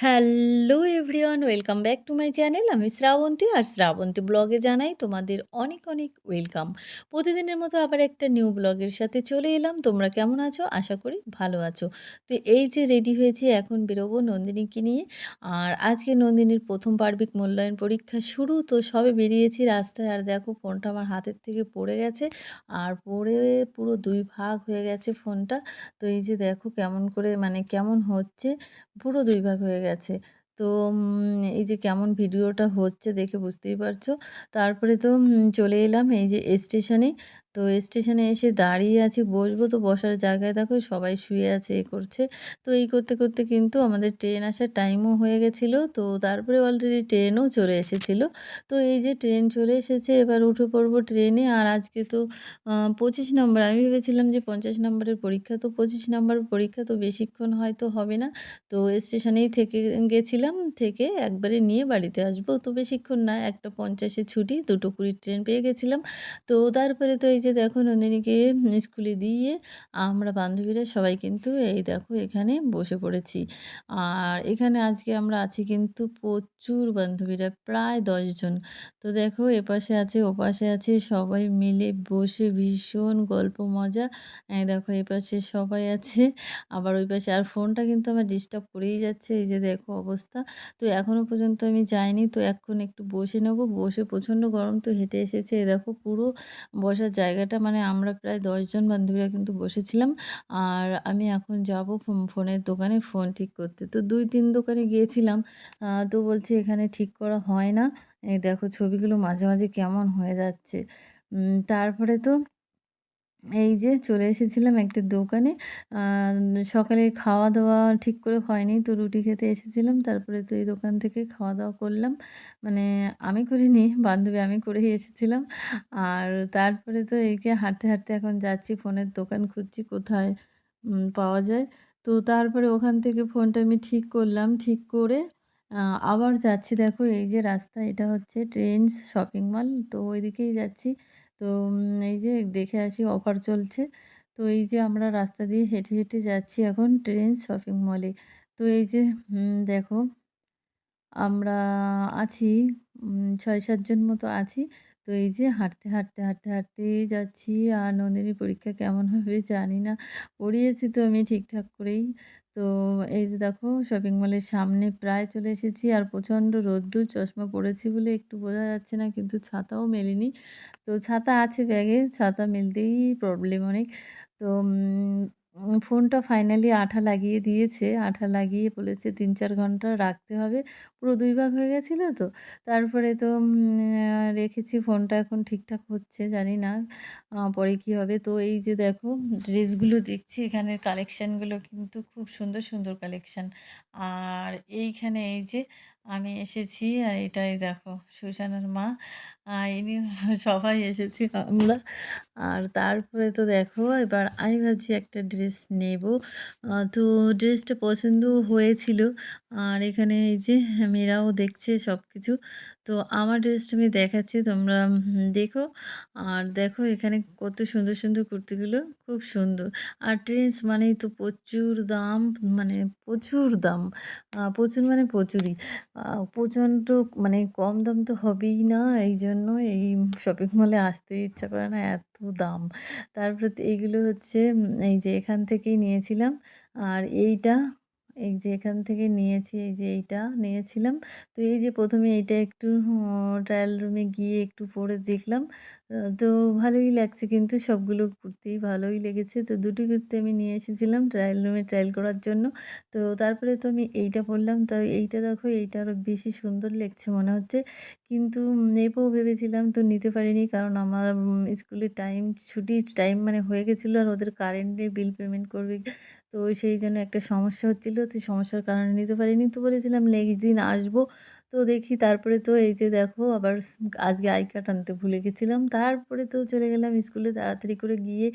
Hello everyone, welcome back to my channel. আমি শ্রাবন্তী আর শ্রাবন্তী ব্লগে জানাই তোমাদের অনেক অনেক ওয়েলকাম। প্রতিদিনের মতো আবার একটা নিউ ব্লগের সাথে চলে এলাম। তোমরা কেমন আছো? আশা করি ভালো আছো। তো এই যে রেডি হয়েছি, এখন বেরোবো নন্দিনীকে নিয়ে। আর আজকে নন্দিনীর প্রথম পার্বিক মূল্যায়ন পরীক্ষা শুরু। তো সবে বেরিয়েছি রাস্তায়। আর দেখো, ফোনটা আমার হাতের থেকে পড়ে গেছে। আর পড়ে পুরো দুই ভাগ হয়ে গেছে ফোনটা। তো এই যে দেখো, কেমন করে মানে কেমন হচ্ছে, পুরো দুই ভাগ হয়ে গেছে। তো এই যে কেমন ভিডিওটা হচ্ছে দেখে বুঝতেই পারছ। তারপরে তো চলে এলাম এই যে স্টেশনে। তো স্টেশনে এসে দাঁড়িয়ে আছি, বসবো তো বসার জায়গায়। দেখো সবাই শুয়ে আছে, এ করছে। তো এই করতে করতে কিন্তু আমাদের ট্রেন আসার টাইমও হয়ে গেছিল। তো তারপরে অলরেডি ট্রেনও চলে এসেছিল। তো এই যে ট্রেন চলে এসেছে, এবার উঠে পড়ব ট্রেনে। আর আজকে তো পঁচিশ নম্বর আমি ভেবেছিলাম যে পঞ্চাশ নম্বরের পরীক্ষা। তো পঁচিশ নম্বর পরীক্ষা তো বেশিক্ষণ হয়তো হবে না। তো স্টেশনেই থেকে, গেছিলাম থেকে একবারে নিয়ে বাড়িতে আসব। তো বেশিক্ষণ না, একটা পঞ্চাশে ছুটি। দুটো কুড়ির ট্রেন পেয়ে গেছিলাম। তো তারপরে তো এই যে দেখো নন্দিনীকে স্কুলে দিয়ে আমরা বান্ধবীরা সবাই কিন্তু এই দেখো এখানে বসে পড়েছি। আর এখানে আজকে আমরা আছি কিন্তু প্রচুর বান্ধবীরা, প্রায় দশজন তো দেখো এপাশে আছে ওপাশে আছে, সবাই মিলে বসে ভীষণ গল্প, মজা। দেখো এপাশে সবাই আছে, আবার ওই পাশে আর ফোনটা কিন্তু আমার ডিস্টার্ব করেই যাচ্ছে, এই যে দেখো অবস্থা। তো এখনও পর্যন্ত আমি যাইনি, তো এখন একটু বসে নেব। বসে প্রচণ্ড গরম, তো হেঁটে এসেছে দেখো পুরো বসার জায়গাটা মানে আমরা প্রায় দশজন বান্ধবীরা কিন্তু বসেছিলাম। আর আমি এখন যাব ফোনের দোকানে ফোন ঠিক করতে। তো দুই, তিন দোকানে গিয়েছিলাম। তো বলছে এখানে ঠিক করা হয় না। এই দেখো ছবিগুলো মাঝে মাঝে কেমন হয়ে যাচ্ছে। তারপরে তো এই যে চলে এসেছিলাম একটা দোকানে। সকালে খাওয়া দাওয়া ঠিক করে হয়নি তো রুটি খেতে এসেছিলাম। তারপরে তো এই দোকান থেকে খাওয়া দাওয়া করলাম। মানে আমি করিনি, বান্ধবী আমি করেই এসেছিলাম। আর তারপরে তো এইকে হাঁটতে হাঁটতে এখন যাচ্ছি, ফোনের দোকান খুঁজছি কোথায় পাওয়া যায়। তো তারপরে ওখান থেকে ফোনটা আমি ঠিক করলাম, ঠিক করে আবার যাচ্ছি। দেখো এই যে রাস্তা, এটা হচ্ছে ট্রেন্ডস শপিং মল। তো ওইদিকেই যাচ্ছি। তো এই যে দেখে আসি অফার চলছে। তো এই যে আমরা রাস্তা দিয়ে হেঁটে হেঁটে যাচ্ছি এখন ট্রেন, শপিং মলে। তো এই যে দেখো, আমরা আছি ছয় সাতজন মতো আছি। তো এই যে হাঁটতে হাঁটতে হাঁটতে হাঁটতেই যাচ্ছি। আর নন্দিনীর পরীক্ষা কেমন হবে জানি না। পড়িয়েছি তো আমি ঠিকঠাক করেই। তো এই যে দেখো শপিং মলের সামনে প্রায় চলে এসেছি আর প্রচণ্ড রোদ্দুর, চশমা পড়েছি বলে একটু বোঝা যাচ্ছে না, কিন্তু ছাতাও মেলেনি। তো ছাতা আছে ব্যাগে, ছাতা মেলতেই প্রবলেম অনেক। তো ফোনটা ফাইনালি আঠা লাগিয়ে দিয়েছে। আঠা লাগিয়ে বলেছে, তিন চার ঘণ্টা রাখতে হবে। পুরো দুই ভাগ হয়ে গেছিল তো। তারপরে তো রেখেছি, ফোনটা এখন ঠিকঠাক হচ্ছে, জানি না পরে কী হবে। তো এই যে দেখো, ড্রেসগুলো দেখছি, এখানের কালেকশানগুলো কিন্তু খুব সুন্দর সুন্দর কালেকশান আর এইখানে এই যে, আমি এসেছি, আর এটাই দেখো, সুশানার মা। ইনি সবাই এসেছি আমরা। আর তারপরে তো দেখো, এবার আমি ভাবছি একটা ড্রেস নেব। তো ড্রেসটা পছন্দ হয়েছিল। আর এখানে এই যে মেয়েরাও দেখছে সব কিছু তো আমার ড্রেসটা আমি দেখাচ্ছি, তোমরা দেখো। আর দেখো এখানে কত সুন্দর সুন্দর কুর্তিগুলো, খুব সুন্দর। আর ট্রেন্স মানেই তো প্রচুর দাম মানে প্রচুর দাম। প্রচুর মানে প্রচুরই। প্রচণ্ড মানে কম দাম তো হবেই না। এই জন্য এই শপিং মলে আসতে ইচ্ছা করে না এত দাম। তারপরে এইগুলো হচ্ছে এই যে এখান থেকেই নিয়েছিলাম। আর এইটা এই যে এখান থেকে নিয়েছি, এই যে এইটা নিয়েছিলাম। তো এই যে প্রথমে এইটা একটু ট্রায়াল রুমে গিয়ে একটু পরে দেখলাম। তো ভালোই লাগছে কিন্তু সবগুলো কুর্তি ভালোই লেগেছে। তো দুটি কুর্তি আমি নিয়ে এসেছিলাম ট্রায়াল রুমে ট্রায়াল করার জন্য। তো তারপরে তো আমি এইটা পরলাম তো এইটা দেখো, এইটা আরও বেশি সুন্দর লাগছে মনে হচ্ছে। কিন্তু নেব ভেবেছিলাম তো নিতে পারিনি কারণ আমার স্কুলের টাইম ছুটির টাইম মানে হয়ে গেছিল আর ওদের কারেন্টে বিল পেমেন্ট করবে। তো সেই জন্য একটা সমস্যা হচ্ছিল। তো সমস্যার কারণে নিতে পারিনি। তো বলেছিলাম নেক্সট দিন আসব। তো দেখি তারপরে তো এই যে দেখো আবার আজকে আই কার্ড আনতে ভুলে গেছিলাম। তারপরে তো চলে গেলাম স্কুলে তাড়াতাড়ি করে গিয়ে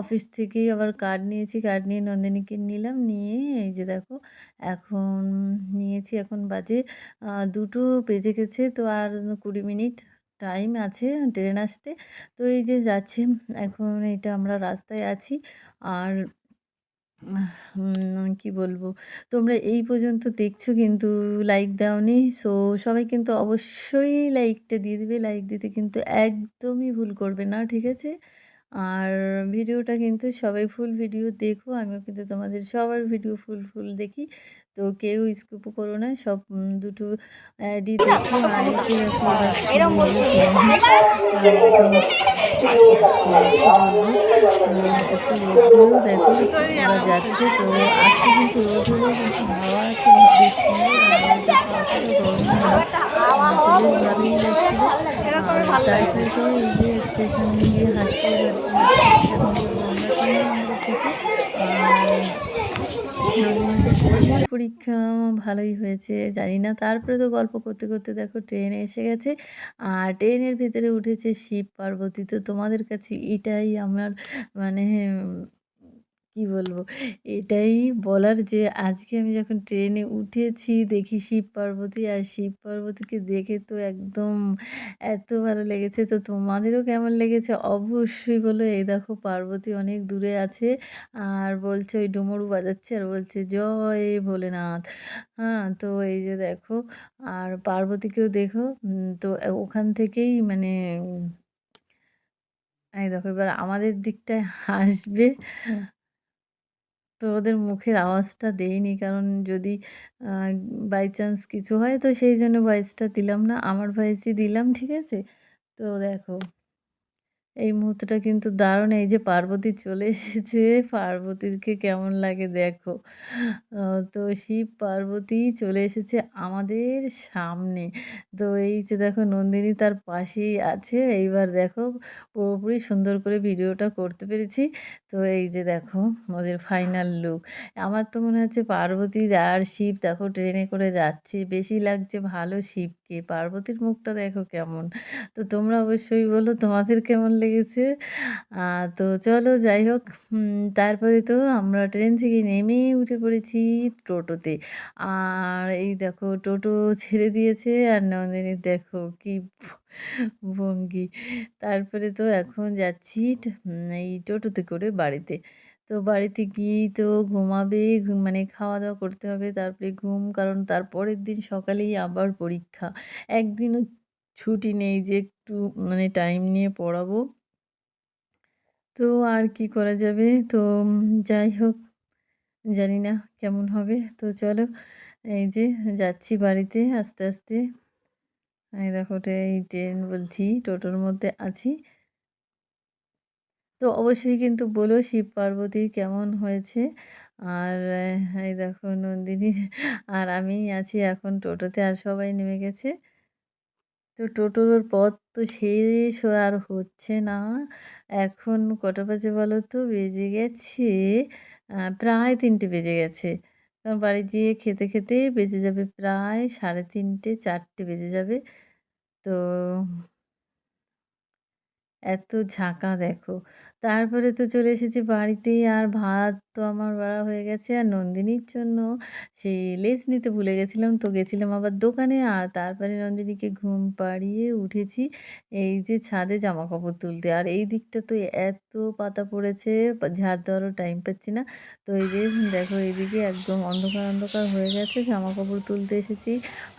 অফিস থেকেই আবার কার্ড নিয়েছি। কার্ড নিয়ে নন্দিনীকে নিলাম। নিয়ে এই যে দেখো এখন নিয়েছি। এখন বাজে দুটো বেজে গেছে। তো আর কুড়ি মিনিট টাইম আছে ট্রেন আসতে। তো এই যে যাচ্ছে, এখন এটা আমরা রাস্তায় আছি। আর কি বলব? তোমরা এই পর্যন্ত দেখছ কিন্তু লাইক দাওনি। সো সবাই কিন্তু অবশ্যই লাইকটা দিয়ে দিবে। লাইক দিতে কিন্তু একদমই ভুল করবে না, ঠিক আছে? আর ভিডিওটা কিন্তু সবাই ফুল ভিডিও দেখো। আমিও কিন্তু তোমাদের সবার ভিডিও ফুল, ফুল দেখি। তো কেউ স্কিপও করো না। সব দুটো অ্যাডই দেখো। আর যে দেখো ওরা যাচ্ছে তো আজকে কিন্তু রোদ হলেও কিন্তু হাওয়া আছে বেশ ভালোই আর তারপরে তো এই যে স্টেশন দিয়ে হাঁটতে হাঁটতে আমরা পরীক্ষা ভালোই হয়েছে, জানি না। তারপরে তো গল্প করতে করতে দেখো ট্রেন এসে গেছে। আর ট্রেনের ভেতরে উঠেছে শিব পার্বতী। তো তোমাদের কাছে এটাই আমার মানে কি বলব? এটাই বলার যে আজকে আমি যখন ট্রেনে উঠেছি দেখি শিব পার্বতী আর শিব পার্বতীকে দেখে তো একদম এত ভালো লেগেছে। তো তোমাদেরও কেমন লেগেছে অবশ্যই বলো। এই দেখো পার্বতী অনেক দূরে আছে আর বলছে ওই ডুমরু বাজাচ্ছে আর বলছে জয় ভোলেনাথ। হ্যাঁ, তো এই যে দেখো আর পার্বতীকেও দেখো তো ওখান থেকেই মানে এই দেখো এবার আমাদের দিকটায় হাসবে। তো ওদের মুখের আওয়াজটা দেইনি। কারণ যদি বাই চান্স কিছু হয়, তো সেই জন্য ভয়েসটা দিলাম না। আমার ভয়েসই দিলাম, ঠিক আছে? তো দেখো এই মুহূর্তটা কিন্তু দারুণ। এই যে পার্বতী চলে এসেছে, পার্বতীকে কেমন লাগে দেখো। তো শিব পার্বতী চলে এসেছে আমাদের সামনে। তো এই যে দেখো নন্দিনী তার পাশেই আছে। এইবার দেখো পুরোপুরি সুন্দর করে ভিডিওটা করতে পেরেছি। তো এই যে দেখো ওদের ফাইনাল লুক। আমার তো মনে হচ্ছে পার্বতী আর শিব দেখো ট্রেনে করে যাচ্ছে। বেশি লাগছে ভালো শিবকে। পার্বতীর মুখটা দেখো কেমন। তো তোমরা অবশ্যই বলো তোমাদের কেমন লেগেছে। তো চলো যাই হোক। তারপরে তো আমরা ট্রেন থেকে নেমে উঠে পড়েছি টোটোতে। আর এই দেখো টোটো ছেড়ে দিয়েছে আর নন্দিনী দেখো কি ভঙ্গি। তারপরে তো এখন যাচ্ছি এই টোটোতে করে বাড়িতে। তো বাড়িতে গিয়েই তো ঘুমাবে মানে খাওয়া দাওয়া করতে হবে, তারপরে ঘুম, কারণ তারপরের দিন সকালেই আবার পরীক্ষা। একদিনও ছুটি নেই যে একটু মানে টাইম নিয়ে পড়াবো। তো আর কি করা যাবে? তো যাই হোক, জানি না কেমন হবে। তো চলো, এই যে যাচ্ছি বাড়িতে আস্তে আস্তে। এই দেখো এই ট্রেন বলছি, টোটোর মধ্যে আছি। তো অবশ্যই কিন্তু বলো শিব পার্বতী কেমন হয়েছে? আর, এই দেখো নন্দিনী, আর আমি আছি এখন টোটোতে, আর সবাই নেমে গেছে। তো টোটোর পথ তো শেষ আর হচ্ছে না। এখন কটা বাজে বলো তো বেজে গেছে প্রায় তিনটে বেজে গেছে। কারণ বাড়ি গিয়ে খেতে খেতে বেজে যাবে প্রায় সাড়ে তিনটে, চারটে বেজে যাবে। তো এত ঝাঁকা দেখো। তারপরে তো চলে এসেছি বাড়িতে আর ভাত তো আমার বাড়া হয়ে গেছে আর নন্দিনীর জন্য। সেই লেস নিতে ভুলে গেছিলাম, তো গেছিলাম আবার দোকানে। আর তারপরে নন্দিনীকে ঘুম পাড়িয়ে উঠেছি এই যে ছাদে জামা কাপড় তুলতে। আর এই দিকটা তো এত পাতা পড়েছে ঝাড় দেওয়ারও টাইম পাচ্ছি না। তো এই যে দেখো এইদিকে একদম অন্ধকার অন্ধকার হয়ে গেছে জামা কাপড় তুলতে এসেছি।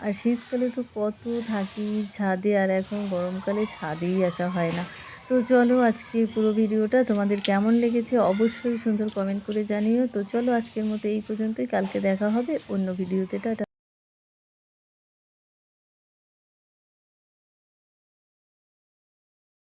আর শীতকালে তো কত থাকি ছাদে, আর এখন গরমকালে ছাদেই আসা হয় না। তো চলো আজকে পুরো ভিডিওটা তোমাদের কেমন লেগেছে অবশ্যই সুন্দর কমেন্ট করে জানিও। তো চলো আজকের মতো এই পর্যন্তই। কালকে দেখা হবে অন্য ভিডিওতে। টাটা।